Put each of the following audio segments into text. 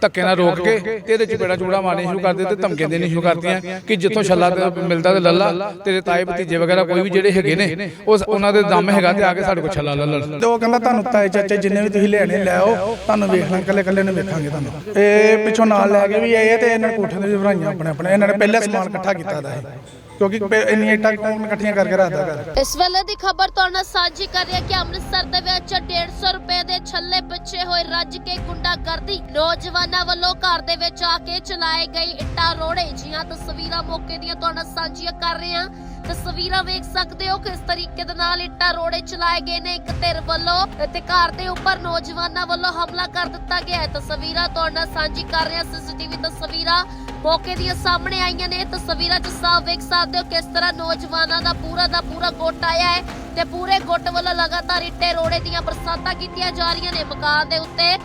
ਧੱਕੇ ਨਾਲ ਰੋਕ ਕੇ ਤੇ ਇਹਦੇ ਚਪੇੜਾ ਚੂੜਾ ਮਾਰਨੇ ਸ਼ੁਰੂ ਕਰ ਦਿੱਤੇ ਤੇ ਧਮਕੀਆਂ ਦੇਣੀ ਸ਼ੁਰੂ ਕਰਤੀਆਂ ਕਿ ਜਿੱਥੋਂ ਛੱਲਾ ਮਿਲਦਾ ਤੇ ਲੱਲਾ ਤੇਰੇ ਤਾਏ ਭਤੀਜੇ ਵਗੈਰਾ ਕੋਈ ਵੀ ਜਿਹੜੇ ਹੈਗੇ ਨੇ ਉਸ ਉਹਨਾਂ ਦੇ ਦਮ ਹੈਗਾ ਤੇ ਆ ਕੇ ਸਾਡੇ ਕੋਲ ਛੱਲਾ ਲੈ ਲੈਣ ਤੇ ਉਹ ਕਹਿੰਦਾ ਤੁਹਾਨੂੰ ਤਾਏ ਚਾਚੇ ਜਿੰਨੇ ਵੀ ਤੁਸੀਂ ਲੈਣੇ ਲੈ ਆਓ ਤੁਹਾਨੂੰ ਵੇਖਣਾ ਇਕੱਲੇ ਇਕੱਲੇ ਨੂੰ ਵੇਖਾਂਗੇ ਤੁਹਾਨੂੰ। ਇਹ ਪਿੱਛੋਂ ਨਾਲ ਲੈ ਕੇ ਵੀ ਆਏ ਤੇ ਇਹਨਾਂ ਕੋਠੇ ਦੇ ਵੀ ਭਰਾਈਆਂ ਆਪਣੇ ਆਪਣੇ ਇਹਨਾਂ ਨੇ ਪਹਿਲੇ ਸਮਾਨ ਇਕੱਠਾ ਕੀਤਾ ਦਾ ਹੈ ਕਿਉਂਕਿ ਇੰਨੀਆਂ ਇੱਟਾਂ ਕੌਣ ਇਕੱਠੀਆਂ ਕਰਕੇ ਰੱਖਦਾ ਘਰ। ਇਸ ਵੇਲੇ ਦੀ ਖਬਰ ਤੁਹਾਡੇ ਨਾਲ ਸਾਂਝੀ ਕਰ ਰਿਹਾ ਕਿ ਅੰਮ੍ਰਿਤਸਰ ਦੇ ਵਿੱਚ 150 ਰੁਪਏ ਦੇ ਛੱਲੇ ਪਿੱਛੇ ਹੋਏ ਰੱਜ ਕੇ ਗੁੰਡਾਗਰਦੀ। ਨੌਜਵਾਨਾਂ ਵੱਲੋਂ ਘਰ ਦੇ ਵਿੱਚ ਆ ਕੇ ਚਲਾਏ ਗਏ ਇੱਟਾਂ ਰੋੜੇ। ਜੀਆਂ ਤਸਵੀਰਾਂ ਮੌਕੇ ਦੀਆਂ ਤੁਹਾਡੇ ਨਾਲ ਸਾਂਝੀਆਂ ਕਰ ਰਹੇ ਹਾਂ। ਤਸਵੀਰਾਂ ਵੇਖ ਸਕਦੇ ਹੋ ਕਿਸ ਤਰੀਕੇ ਦੇ ਨਾਲ ਇੱਟਾਂ ਰੋੜੇ ਚਲਾਏ ਗਏ ਨੇ। ਇੱਕ ਧਿਰ ਵੱਲੋਂ ਤੇ ਘਰ ਦੇ ਉੱਪਰ ਨੌਜਵਾਨਾਂ ਵੱਲੋਂ ਹਮਲਾ ਕਰ ਦਿੱਤਾ ਗਿਆ ਹੈ। ਤਸਵੀਰਾਂ ਤੁਹਾਡੇ ਨਾਲ ਸਾਂਝੀ ਕਰ ਰਹੇ ਹਾਂ ਸੀਸੀਟੀਵੀ ਤਸਵੀਰਾਂ ਮੌਕੇ ਦੀਆਂ ਸਾਹਮਣੇ ਆਈਆਂ ਨੇ। ਤਸਵੀਰਾਂ 'ਚ ਸਾਫ਼ ਵੇਖ ਸਕਦੇ ਹੋ ਕਿਸ ਤਰ੍ਹਾਂ ਨੌਜਵਾਨਾਂ ਦਾ ਪੂਰਾ ਦਾ ਪੂਰਾ ਗੁੱਟ ਆਇਆ ਹੈ ਤੇ ਪੂਰੇ ਗੁੱਟ ਵੱਲੋਂ ਲਗਾਤਾਰ ਇੱਟੇ ਰੋੜੇ ਦੀਆਂ ਬਰਸਾਤਾਂ ਕੀਤੀਆਂ ਜਾ ਰਹੀਆਂ ਨੇ। ਮਕਾਨ ਦੇ ਉੱਤੇ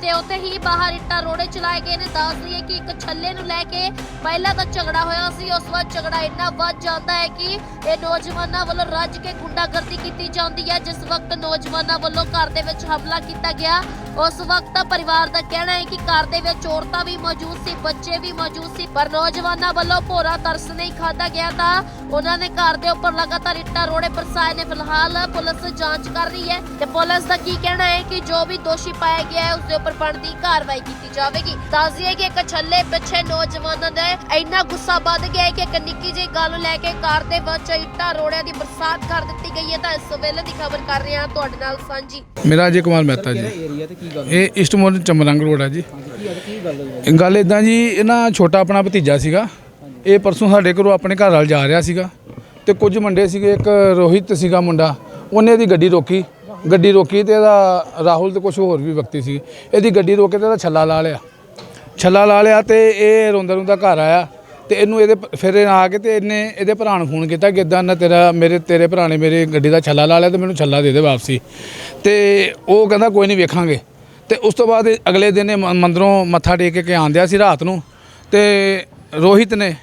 ਤੇ ਉੱਥੇ ਹੀ ਬਾਹਰ ਇੱਟਾਂ ਰੋੜੇ ਚਲਾਏ ਗਏ ਨੇ। ਦੱਸ ਦਈਏ ਕਿ ਇੱਕ ਛੱਲੇ ਨੂੰ ਲੈ ਕੇ ਪਹਿਲਾਂ ਤਾਂ ਝਗੜਾ ਹੋਇਆ ਸੀ। ਉਸ ਵਾਰ ਝਗੜਾ ਇੰਨਾ ਵੱਧ ਜਾਂਦਾ ਹੈ ਕਿ ਇਹ ਨੌਜਵਾਨਾਂ ਵੱਲੋਂ ਰੱਜ ਕੇ ਗੁੰਡਾਗਰਦੀ ਕੀਤੀ ਜਾਂਦੀ ਹੈ। ਜਿਸ ਵਕਤ ਨੌਜਵਾਨਾਂ ਵੱਲੋਂ ਘਰ ਦੇ ਵਿੱਚ ਹਮਲਾ ਕੀਤਾ ਗਿਆ, ਉਸ ਵਕਤ ਪਰਿਵਾਰ ਦਾ ਕਹਿਣਾ ਹੈ ਕਿ ਘਰ ਦੇ ਵਿੱਚ ਔਰਤਾਂ ਵੀ ਮੌਜੂਦ ਸੀ, ਬੱਚੇ ਵੀ ਮੌਜੂਦ ਸੀ, ਪਰ ਨੌਜਵਾਨਾਂ ਵੱਲੋਂ ਭੋਰਾ ਤਰਸ ਨਹੀਂ ਖਾਦਾ ਗਿਆ ਤਾਂ ਉਹਨਾਂ ਨੇ ਘਰ ਦੇ ਉੱਪਰ ਲਗਾਤਾਰ ਇੱਟਾਂ ਰੋੜੇ ਪਰਸਾਏ ਨੇ। ਫਿਲਹਾਲ ਪੁਲਿਸ ਜਾਂਚ ਕਰ ਰਹੀ ਹੈ ਤੇ ਪੁਲਿਸ ਦਾ ਕੀ ਕਹਿਣਾ ਹੈ ਕਿ ਜੋ ਵੀ ਦੋਸ਼ੀ ਪਾਇਆ ਗਿਆ ਹੈ, ਉਸ ਦੇ ਉੱਪਰ ਬਣਦੀ ਕਾਰਵਾਈ ਕੀਤੀ ਜਾਵੇਗੀ। ਦੱਸ ਦਈਏ ਕਿ ਇੱਕ ਛੱਲੇ ਪਿੱਛੇ ਨੌਜਵਾਨਾਂ ਦਾ ਇੰਨਾ ਗੁੱਸਾ ਵੱਧ ਗਿਆ ਹੈ ਕਿ ਇੱਕ ਨਿੱਕੀ ਜਿਹੀ ਗੱਲ ਲੈ ਕੇ ਘਰ ਦੇ ਵਿੱਚ ਇੱਟਾਂ ਰੋੜਿਆਂ ਦੀ ਬਰਸਾਤ ਕਰ ਦਿੱਤੀ ਗਈ ਹੈ। ਤਾਂ ਇਸ ਵੇਲੇ ਦੀ ਖਬਰ ਕਰ ਰਹੇ ਹਾਂ ਤੁਹਾਡੇ ਨਾਲ ਸਾਂਝੀ। ਮੇਰਾ ਅਜੇ ਕੁਮਾਰ ਮਹਿਤਾ ਜੀ। ਏਰੀਆ ਤੇ ਕੀ ਗੱਲ ਇਹ ਇਸਟਮੋਰ ਚਮਰੰਗ ਰੋਡ ਆ ਜੀ। ਕੀ ਗੱਲ ਕੀ ਗੱਲ ਇਦਾਂ ਜੀ ਇਹ ਨਾ ਛੋਟਾ ਆਪਣਾ ਭਤੀਜਾ ਸੀਗਾ। ਇਹ ਪਰਸੋਂ ਸਾਡੇ ਘਰੋਂ ਆਪਣੇ ਘਰ ਵਾਲ ਜਾ ਰਿਹਾ ਸੀਗਾ। ਤੇ ਕੁਝ ਮੁੰਡੇ ਸੀਗੇ, ਇੱਕ ਰੋਹਿਤ ਸੀਗਾ ਮੁੰਡਾ। ਉਹਨੇ ਦੀ ਗੱਡੀ ਰੋਕੀ। ਗੱਡੀ ਰੋਕੀ ਤੇ ਇਹਦਾ ਰਾਹੁਲ ਤੇ ਕੁਝ ਹੋਰ ਵੀ ਵਿਅਕਤੀ ਸੀ। ਇਹਦੀ ਗੱਡੀ ਰੋਕ ਕੇ ਤੇ ਇਹਦਾ ਛੱਲਾ ਲਾ ਲਿਆ। ਛੱਲਾ ਲਾ ਲਿਆ ਤੇ ਇਹ ਰੋਂਦਾ ਰੋਂਦਾ ਘਰ ਆਇਆ ਤੇ ਇਹਨੂੰ ਇਹਦੇ ਫਿਰ ਇਹ ਆ ਕੇ ਤੇ ਇਹਨੇ ਇਹਦੇ ਭਰਾ ਨੂੰ ਫੋਨ ਕੀਤਾ ਕਿ ਇਦਾਂ ਨਾ ਤੇਰਾ, ਮੇਰੇ, ਤੇਰੇ ਭਰਾ ਨੇ ਮੇਰੀ ਗੱਡੀ ਦਾ ਛੱਲਾ ਲਾ ਲਿਆ ਤੇ ਮੈਨੂੰ ਛੱਲਾ ਦੇ ਦੇ ਵਾਪਸੀ। ਤੇ ਉਹ ਕਹਿੰਦਾ, ਕੋਈ ਨਹੀਂ ਵੇਖਾਂਗੇ। ਤੇ ਉਸ ਤੋਂ ਬਾਅਦ ਅਗਲੇ ਦਿਨ ਇਹ ਮ- ਮੰਦਰੋਂ ਮੱਥਾ ਟੇਕ ਕੇ ਆਂਦਿਆ ਸੀ ਰਾਤ ਨੂੰ ਤੇ ਰੋਹਿਤ ਨੇ,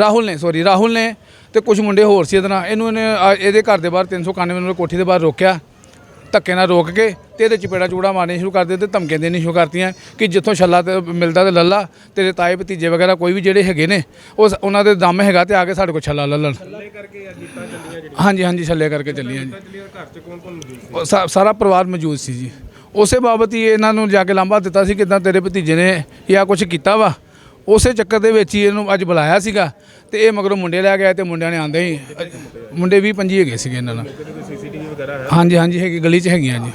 ਰਾਹੁਲ ਨੇ ਸੌਰੀ ਰਾਹੁਲ ਨੇ ਤੇ ਕੁਝ ਮੁੰਡੇ ਹੋਰ ਸੀ ਇਹਦੇ ਨਾਲ। ਇਹਨੂੰ ਇਹਨੇ ਇਹਦੇ ਘਰ ਦੇ ਬਾਹਰ 391 ਨੰਬਰ ਕੋਠੀ ਦੇ ਬਾਹਰ ਰੋਕਿਆ। ਧੱਕੇ ਨਾਲ ਰੋਕ ਕੇ ਤੇ ਇਹਦੇ ਚਪੇੜਾ ਚੂੜਾ ਮਾਰਨੇ ਸ਼ੁਰੂ ਕਰ ਦਿੱਤੇ ਧਮਕੀਆਂ ਦੇਣੀ ਸ਼ੁਰੂ ਕਰਤੀਆਂ ਕਿ ਜਿੱਥੋਂ ਛੱਲਾ ਤੇ ਮਿਲਦਾ ਤੇ ਲੱਲਾ, ਤੇਰੇ ਤਾਏ ਭਤੀਜੇ ਵਗੈਰਾ ਕੋਈ ਵੀ ਜਿਹੜੇ ਹੈਗੇ ਨੇ ਉਸ ਉਹਨਾਂ ਦੇ ਦਮ ਹੈਗਾ ਤੇ ਆ ਕੇ ਸਾਡੇ ਕੋਲ ਛੱਲਾ ਲੱਲਣ। ਹਾਂਜੀ ਹਾਂਜੀ, ਛੱਲੇ ਕਰਕੇ ਚੱਲੀਆਂ ਜੀ। ਸਾਰਾ ਪਰਿਵਾਰ ਮੌਜੂਦ ਸੀ ਜੀ। ਉਸੇ ਬਾਬਤ ਹੀ ਇਹਨਾਂ ਨੂੰ ਜਾ ਕੇ ਲਾਂਭਾ ਦਿੱਤਾ ਸੀ ਕਿਦਾਂ ਤੇਰੇ ਭਤੀਜੇ ਨੇ ਜਾਂ ਕੁਝ ਕੀਤਾ ਵਾ। ਉਸੇ ਚੱਕਰ ਦੇ ਵਿੱਚ ਹੀ ਇਹਨੂੰ ਅੱਜ ਬੁਲਾਇਆ ਸੀਗਾ ਤੇ ਇਹ ਮਗਰੋਂ ਮੁੰਡੇ ਲੈ ਗਿਆ ਤੇ ਮੁੰਡਿਆਂ ਨੇ ਆਂਦੇ ਹੀ, ਮੁੰਡੇ 20 25 ਹੈਗੇ ਸੀਗੇ ਇਹਨਾਂ ਨਾਲ। ਹਾਂਜੀ ਹਾਂਜੀ ਹੈਗੀ ਗਲੀ 'ਚ ਹੈਗੀਆਂ ਜੀ।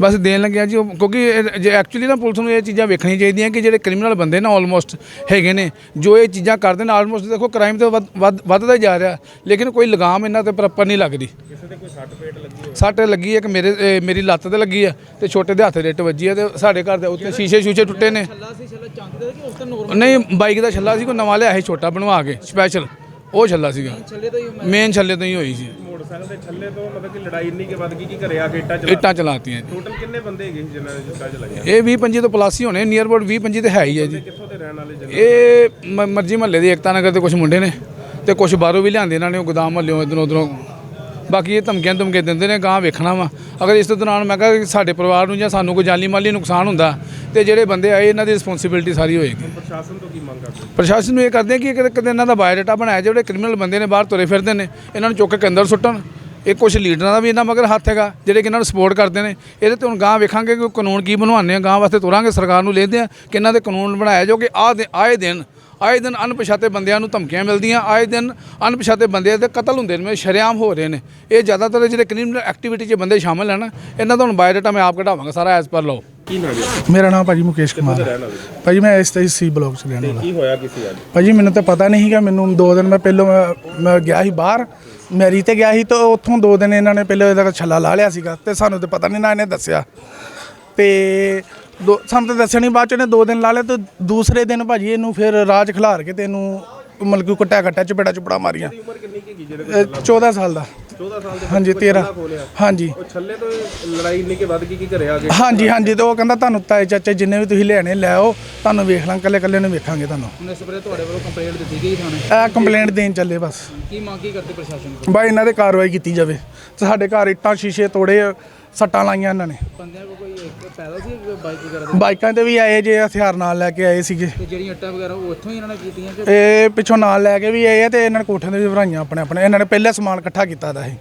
ਬਸ ਦੇਣ ਲੱਗਿਆ ਜੀ ਉਹ ਕਿਉਂਕਿ ਇਹ- ਜੇ ਐਕਚੁਅਲੀ ਨਾ ਪੁਲਿਸ ਨੂੰ ਇਹ ਚੀਜ਼ਾਂ ਵੇਖਣੀਆਂ ਚਾਹੀਦੀਆਂ ਕਿ ਜਿਹੜੇ ਕ੍ਰਿਮੀਨਲ ਬੰਦੇ ਨਾ ਆਲਮੋਸਟ ਹੈਗੇ ਨੇ ਜੋ ਇਹ ਚੀਜ਼ਾਂ ਕਰਦੇ ਨੇ ਆਲਮੋਸਟ ਦੇਖੋ ਕ੍ਰਾਈਮ ਤੇ ਵੱਧ- ਵੱਧ- ਵੱਧਦਾ ਹੀ ਜਾ ਰਿਹਾ ਲੇਕਿਨ ਕੋਈ ਲਗਾਮ ਇਹਨਾਂ ਤੇ ਪ੍ਰੋਪਰ ਨਹੀਂ ਲੱਗਦੀ। ਕਿਸੇ ਤੇ ਕੋਈ ਸੱਟ ਪੇਟ ਲੱਗੀ ਸੱਟ ਲੱਗੀ ਹੈ ਕਿ ਮੇਰੇ ਇਹ ਮੇਰੀ ਲੱਤ ਤੇ ਲੱਗੀ ਹੈ ਤੇ ਛੋਟੇ ਦੇ ਹੱਥ ਦੇ ਇੱਟ ਵੱਜੀ ਹੈ ਤੇ ਸਾਡੇ ਘਰ ਦੇ ਉੱਤੇ ਸ਼ੀਸ਼ੇ ਸ਼ੂਸ਼ੇ ਟੁੱਟੇ ਨੇ। ਛੱਲਾ ਸੀ ਛੱਲਾ ਚਾਂਦੀ ਦਾ ਕਿ ਉਸ ਤਾਂ ਨੋਰਮਲ ਨਹੀਂ ਬਾਈਕ ਦਾ ਛੱਲਾ ਸੀ ਕੋਈ ਨਵਾਂ ਲਿਆ ਸੀ ਛੋਟਾ ਬਣਵਾ ਕੇ ਸਪੈਸ਼ਲ ਉਹ ਛੱਲਾ ਸੀਗਾ। ਛੱਲੇ ਤੋਂ ਹੀ ਮੇਨ ਛੱਲੇ ਤੋਂ ਹੀ ਹੋਈ ਸੀ। ਮੋਟਰਸਾਈਕਲ ਦੇ ਛੱਲੇ ਤੋਂ ਮਤਲਬ ਕਿ ਲੜਾਈ ਇੰਨੀ ਕਿ ਵੱਧ ਗਈ ਕਿ ਘਰੇ ਆ ਕੇ ਇੱਟਾਂ ਚਲਾ ਇੱਟਾਂ ਚਲਾਤੀਆਂ ਜੀ। ਟੋਟਲ ਕਿੰਨੇ ਬੰਦੇ ਹੈਗੇ ਸੀ ਜਿਨ੍ਹਾਂ ਨੇ ਇੱਟਾਂ ਚਲਾਈਆਂ? ਇਹ 20 25 ਤੋਂ ਪਲੱਸ ਹੀ ਹੋਣੇ ਨੀਅਰ ਅਬਾਊਟ 20 25 ਤੇ ਹੈ ਹੀ ਹੈ ਜੀ। ਕਿੱਥੋਂ ਦੇ ਰਹਿਣ ਵਾਲੇ ਜਨ ਇਹ ਮ- ਮਰਜ਼ੀ ਮਹੱਲੇ ਦੇ ਏਕਤਾ ਨਗਰ ਦੇ ਕੁਝ ਮੁੰਡੇ ਨੇ ਤੇ ਕੁਝ ਬਾਹਰੋਂ ਵੀ ਲਿਆਂਦੇ ਇਹਨਾਂ ਨੇ ਉਹ ਗੋਦਾਮ ਮਹੱਲਿਓਂ ਇਧਰੋਂ ਉਧਰੋਂ ਬਾਕੀ ਇਹ ਧਮਕੀਆਂ ਧਮਕੀਆਂ ਦਿੰਦੇ ਨੇ ਗਾਂ ਵੇਖਣਾ ਵਾ। ਅਗਰ ਇਸ ਤੋਂ ਦੌਰਾਨ ਮੈਂ ਕਹਾਂ ਸਾਡੇ ਪਰਿਵਾਰ ਨੂੰ ਜਾਂ ਸਾਨੂੰ ਕੋਈ ਜਾਨੀ ਮਾਲੀ ਨੁਕਸਾਨ ਹੁੰਦਾ ਤੇ ਜਿਹੜੇ ਬੰਦੇ ਆਏ ਇਹਨਾਂ ਦੀ ਰਿਸਪੌਂਸਿਬਿਲਟੀ ਸਾਰੀ ਹੋਏਗੀ। ਪ੍ਰਸ਼ਾਸਨ ਤੋਂ ਕੀ ਮੰਗ ਕਰਦੇ ਪ੍ਰਸ਼ਾਸਨ ਨੂੰ ਇਹ ਕਰਦੇ ਕਿ ਕਦੇ ਇਹਨਾਂ ਦਾ ਬਾਇਓਡਾਟਾ ਬਣਾਇਆ ਜਿਹੜੇ ਕ੍ਰਿਮੀਨਲ ਬੰਦੇ ਨੇ ਬਾਹਰ ਤੁਰੇ ਫਿਰਦੇ ਨੇ ਇਹਨਾਂ ਨੂੰ ਚੁੱਕ ਕੇ ਅੰਦਰ ਸੁੱਟਣ। ਇਹ ਕੁਝ ਲੀਡਰਾਂ ਦਾ ਵੀ ਇਹਨਾਂ ਮਗਰ ਹੱਥ ਹੈਗਾ ਜਿਹੜੇ ਕਿ ਇਹਨਾਂ ਨੂੰ ਸਪੋਰਟ ਕਰਦੇ ਨੇ। ਇਹਦੇ ਤੇ ਹੁਣ ਗਾਂ ਵੇਖਾਂਗੇ ਕਿ ਕਾਨੂੰਨ ਕੀ ਬਣਵਾਉਂਦੇ ਆ ਗਾਂ ਵਾਸਤੇ ਤੁਰਾਂਗੇ ਸਰਕਾਰ ਨੂੰ ਲੈਂਦੇ ਆ ਕਿ ਇਹਨਾਂ ਦੇ ਕਾਨੂੰਨ ਬਣਾਇਆ ਜੋ ਕਿ ਆਹ ਦੇ- ਆਏ ਦਿਨ ਆਏ ਦਿਨ ਅਣਪਛਾਤੇ ਬੰਦਿਆਂ ਨੂੰ ਧਮਕੀਆਂ ਮਿਲਦੀਆਂ ਆਏ ਦਿਨ ਅਣਪਛਾਤੇ ਬੰਦਿਆਂ ਦੇ ਕਤਲ ਹੁੰਦੇ ਨੇ ਸ਼ਰੇਆਮ ਹੋ ਰਹੇ ਨੇ। ਇਹ ਜ਼ਿਆਦਾਤਰ ਜਿਹੜੇ ਕ੍ਰਿਮੀਨਲ ਐਕਟੀਵਿਟੀ 'ਚ ਬੰਦੇ ਸ਼ਾਮਲ ਹਨ ਇਹਨਾਂ ਦਾ ਹੁਣ ਬਾਇਓਡਾਟਾ ਮੈਂ ਆਪ ਕਢਾਵਾਂਗਾ ਸਾਰਾ ਐਜ਼ ਪਰ ਲਓ ਕੀ ਨਾਮ ਹੈ? ਮੇਰਾ ਨਾਮ ਭਾਜੀ ਮੁਕੇਸ਼ ਕੁਮਾਰ ਹੈ। ਭਾਜੀ ਮੈਂ ਇਸ ਤੇ ਸੀ ਬਲੌਗ ਚ ਰਹਿਣ ਵਾਲਾ। ਕੀ ਹੋਇਆ ਕਿਸੇ ਅੱਜ? ਭਾਜੀ ਮੈਨੂੰ ਤਾਂ ਪਤਾ ਨਹੀਂ ਸੀਗਾ ਮੈਨੂੰ ਦੋ ਦਿਨ ਮੈਂ ਪਹਿਲੋਂ ਮੈਂ ਗਿਆ ਸੀ ਬਾਹਰ ਮੈਰੀ ਤੇ ਗਿਆ ਸੀ ਤਾਂ ਉੱਥੋਂ ਦੋ ਦਿਨ ਇਹਨਾਂ ਨੇ ਪਹਿਲਾਂ ਇਹਦਾ ਛੱਲਾ ਲਾ ਲਿਆ ਸੀਗਾ ਤੇ ਸਾਨੂੰ ਤਾਂ ਪਤਾ ਨਹੀਂ ਨਾ ਇਹਨੇ ਦੱਸਿਆ। ਤੇ ਦੋ ਸਾਨੂੰ ਤਾਂ ਦੱਸਿਆ ਨਹੀਂ ਬਾਅਦ ਚ ਇਹਨੇ ਦੋ ਦਿਨ ਲਾ ਲਿਆ ਤੇ ਦੂਸਰੇ ਦਿਨ ਭਾਜੀ ਇਹਨੂੰ ਫਿਰ ਰਾਜ ਖਿਲਾਰ ਕੇ ਤੇ ਇਹਨੂੰ ਮਤਲਬ ਕਿ ਕੁੱਟਿਆ ਕੱਟਿਆ ਚਪੇੜਾ ਚੁਪੜਾ ਮਾਰੀਆਂ। ਉਮਰ ਕਿੰਨੀ ਕੀ ਹੈਗੀ ਜਿਹੜੇ ਇਹ 14 ਸਾਲ ਦਾ। 14 ਸਾਲ ਦੇ ਹਾਂਜੀ 13 ਹਾਂਜੀ। ਉਹ ਛੱਲੇ ਤੋਂ ਲੜਾਈ ਇੰਨੀ ਕਿ ਵੱਧ ਗਈ ਕਿ ਘਰੇ ਆ ਕੇ ਹਾਂਜੀ ਹਾਂਜੀ ਤੇ ਉਹ ਕਹਿੰਦਾ ਤੁਹਾਨੂੰ ਤਾਏ ਚਾਚੇ ਜਿੰਨੇ ਵੀ ਤੁਸੀਂ ਲੈਣੇ ਲੈ ਆਓ ਤੁਹਾਨੂੰ ਵੇਖ ਲਾਂ ਕੱਲੇ ਕੱਲੇ ਨੂੰ ਵੇਖਾਂਗੇ ਤੁਹਾਨੂੰ। ਹੁਣ ਇਸ ਬਾਰੇ ਤੁਹਾਡੇ ਵੱਲੋਂ ਕੰਪਲੇਂਟ ਦਿੱਤੀ ਗਈ ਥਾਣੇ ਇਹ ਕੰਪਲੇਂਟ ਦੇਣ ਚੱਲੇ ਬਸ। ਕੀ ਮੰਗ ਕੀ ਕਰਦੇ ਪ੍ਰਸ਼ਾਸਨ ਕੋਲ? ਬਾਈ ਇਹਨਾਂ ਦੇ ਕਾਰਵਾਈ ਕੀਤੀ ਜਾਵੇ। ਤੇ ਸਾਡੇ ਘਰ ਇੱਟਾਂ ਸ਼ੀਸ਼ੇ ਤੋੜੇ ਆ, ਸੱਟਾਂ ਲਾਈਆਂ ਇਹਨਾਂ ਨੇ। ਬੰਦਿਆਂ ਕੋਲ ਕੋਈ ਇੱਕ ਪੈਦਲ ਸੀ ਕੋਈ ਬਾਈਕ ਵਗੈਰਾ ਦੇ? ਬਾਈਕਾਂ ਤੇ ਵੀ ਆਏ ਜੇ ਹਥਿਆਰ ਨਾਲ ਲੈ ਕੇ ਆਏ ਸੀਗੇ। ਤੇ ਜਿਹੜੀਆਂ ਇੱਟਾਂ ਵਗੈਰਾ ਉਹ ਉੱਥੋਂ ਹੀ ਇਹਨਾਂ ਨੇ ਕੀਤੀਆਂ ਕਿ ਇਹ ਪਿੱਛੋਂ ਨਾਲ ਲੈ ਕੇ ਵੀ ਆਏ ਆ ਤੇ ਇਹਨਾਂ ਨੇ ਕੋਠਿਆਂ ਦੇ ਵੀ ਭਰਾਈਆਂ ਆਪਣੇ ਆਪਣੇ। ਇਹਨਾਂ ਨੇ ਪਹਿਲੇ ਸਮਾਨ ਇਕੱਠਾ ਕੀਤਾ ਦਾ ਇਹ।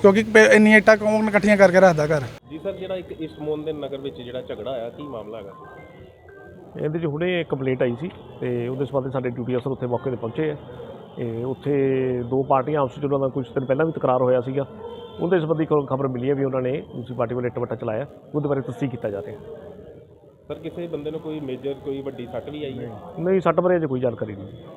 ਕਿਉਂਕਿ ਇੰਨੀਆਂ ਇੱਟਾਂ ਕੌਣ ਇਕੱਠੀਆਂ ਕਰਕੇ ਰੱਖਦਾ ਘਰ? ਜੀ ਸਰ ਜਿਹੜਾ ਇੱਕ ਇਸ ਮੋਨ ਦੇ ਨਗਰ ਵਿੱਚ ਜਿਹੜਾ ਝਗੜਾ ਆਇਆ ਕੀ ਮਾਮਲਾ ਹੈਗਾ? ਇਹਦੇ 'ਚ ਹੁਣੇ ਕੰਪਲੇਂਟ ਆਈ ਸੀ ਤੇ ਉਹਦੇ ਸੰਬੰਧ ਸਾਡੇ ਡਿਊਟੀ ਅਫਸਰ ਉੱਥੇ ਮੌਕੇ ਤੇ ਪਹੁੰਚੇ ਆ। ਇਹ ਉੱਥੇ ਦੋ ਪਾਰਟੀਆਂ ਆਪਸ ਵਿੱਚ ਉਹਨਾਂ ਦਾ ਕੁਝ ਦਿਨ ਪਹਿਲਾਂ ਵੀ ਤਕਰਾਰ ਹੋਇਆ ਸੀਗਾ। ਉਹਦੇ ਸੰਬੰਧੀ ਖਬਰ ਮਿਲੀ ਹੈ ਵੀ ਉਹਨਾਂ ਨੇ ਦੂਸਰੀ ਪਾਰਟੀ ਵੱਲ ਇੱਟ ਵੱਟਾ ਚਲਾਇਆ। ਉਹਦੇ ਬਾਰੇ ਤਸਦੀਕ ਕੀਤਾ ਜਾ ਰਿਹਾ। ਸਰ ਕਿਸੇ ਬੰਦੇ ਨੂੰ ਕੋਈ ਮੇਜਰ ਕੋਈ ਵੱਡੀ ਸੱਟ ਵੀ ਆਈ ਹੈ? ਨਹੀਂ ਸੱਟ ਬਾਰੇ ਅਜੇ ਕੋਈ ਜਾਣਕਾਰੀ ਨਹੀਂ।